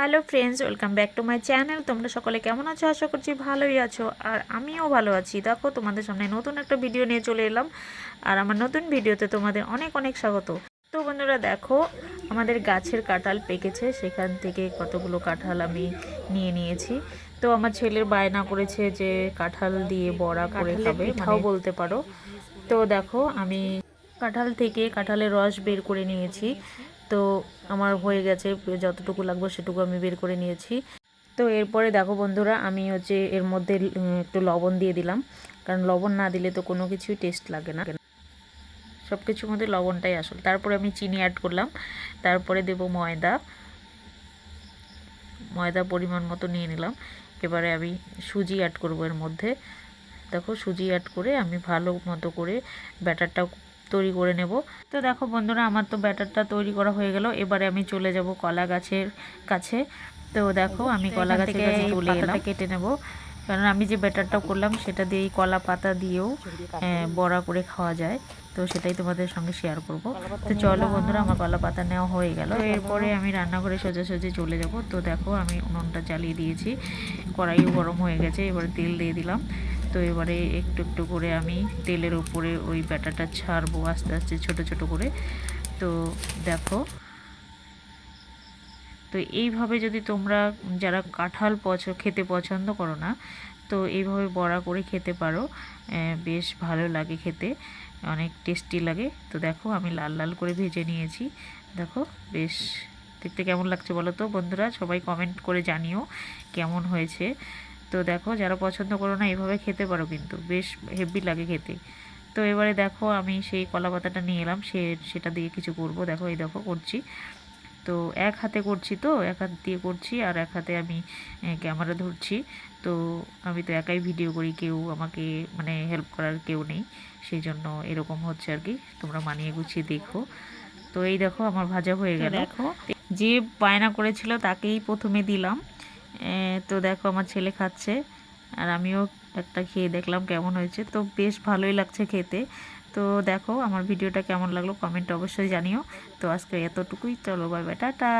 Hello friends welcome back to my channel. তোমরা সকলে কেমন আছো? আশা করছি ভালোই আছো। আর আমিও ভালো আছি। দেখো তোমাদের সামনে নতুন একটা ভিডিও নিয়ে চলে এলাম। আর আমার নতুন ভিডিওতে তোমাদের অনেক অনেক স্বাগত। তো বন্ধুরা দেখো আমাদের গাছের কাঁঠাল পেকেছে। সেখান থেকে কতগুলো কাঁঠাল আমি নিয়ে নিয়েছি। তো আমার ছেলের বায়না করেছে যে কাঁঠাল দিয়ে বড়া করে খাবে। পিঠাও বলতে পারো। তো দেখো আমি কাঁঠাল থেকে কাঁঠালের রস বের করে নিয়েছি। তো আমার হয়ে গেছে, যতটুকু লাগবে সেটুকু আমি বের করে নিয়েছি। তো এরপরে দেখো বন্ধুরা, আমি হচ্ছে এর মধ্যে একটু লবণ দিয়ে দিলাম। কারণ লবণ না দিলে তো কোনো কিছুই টেস্ট লাগে না। সব কিছুর মধ্যে লবণটাই আসল। তারপরে আমি চিনি অ্যাড করলাম। তারপরে দেব ময়দা। ময়দা পরিমাণ মতো নিয়ে নিলাম। এবারে আমি সুজি অ্যাড করব এর মধ্যে। দেখো সুজি অ্যাড করে আমি ভালো মতো করে ব্যাটারটা তৈরি করে নেব। তো দেখো বন্ধুরা আমার তো ব্যাটারটা তৈরি করা হয়ে গেল। এবারে আমি চলে যাব কলা গাছের কাছে। তো দেখো আমি কলা গাছের কাছে চলে এলাম। কেটে নেব। কারণ আমি যে ব্যাটারটা করলাম সেটা দিয়ে কলা পাতা দিয়েও বড়া করে খাওয়া যায়। তো সেটাই তোমাদের সঙ্গে শেয়ার করব। তো চলো বন্ধুরা আমার কলা পাতা নেওয়া হয়ে গেল। এরপরে আমি রান্নাঘরে সোজাসুজি চলে যাব। তো দেখো আমি উনুনটা জ্বালিয়ে দিয়েছি। কড়াইও গরম হয়ে গেছে এবারে তেল দিয়ে দিলাম। তো এবারে একটু একটু করে আমি তেলের উপরে ওই ব্যাটাটা ছাড়বো আস্তে আস্তে, ছোট ছোট করে। তো দেখো। তো এইভাবে যদি তোমরা যারা কাঁঠাল পছ, খেতে পছন্দ করো না, তো এইভাবে বড়া করে খেতে পারো। বেশ ভালো লাগে খেতে, অনেক টেস্টি লাগে। তো দেখো, আমি লাল লাল করে ভেজে নিয়েছি। দেখো, বেশ দেখতে কেমন লাগছে বলো তো বন্ধুরা? সবাই কমেন্ট করে জানিও কেমন হয়েছে। তো দেখো যারা পছন্দ করো না এভাবে খেতে পারো কিন্তু। বেশ হেভি লাগে খেতে। তো এবারে দেখো আমি সেই কলা পাতাটা নিয়ে এলাম। সে সেটা দিয়ে কিছু করব। দেখো এই দেখো করছি। তো এক হাতে করছি তো এক হাত দিয়ে করছি আর এক হাতে আমি ক্যামেরা ধরছি। তো আমি তো একাই ভিডিও করি কেউ আমাকে মানে হেল্প করার কেউ নেই। সেই জন্য এরকম হচ্ছে আর কি। তোমরা মানিয়ে গুছিয়ে দেখো। তো এই দেখো আমার ভাজা হয়ে গেল। দেখো। যে বায়না করেছিল তাকেই প্রথমে দিলাম। তো দেখো আমার ছেলে খাচ্ছে, আর আমিও একটা খেয়ে দেখলাম কেমন হয়েছে। তো বেশ ভালোই লাগছে খেতে। তো দেখো আমার ভিডিওটা কেমন লাগল কমেন্ট অবশ্যই জানিও। তো আজকে এতটুকুই, চলো বাই বাই টাটা।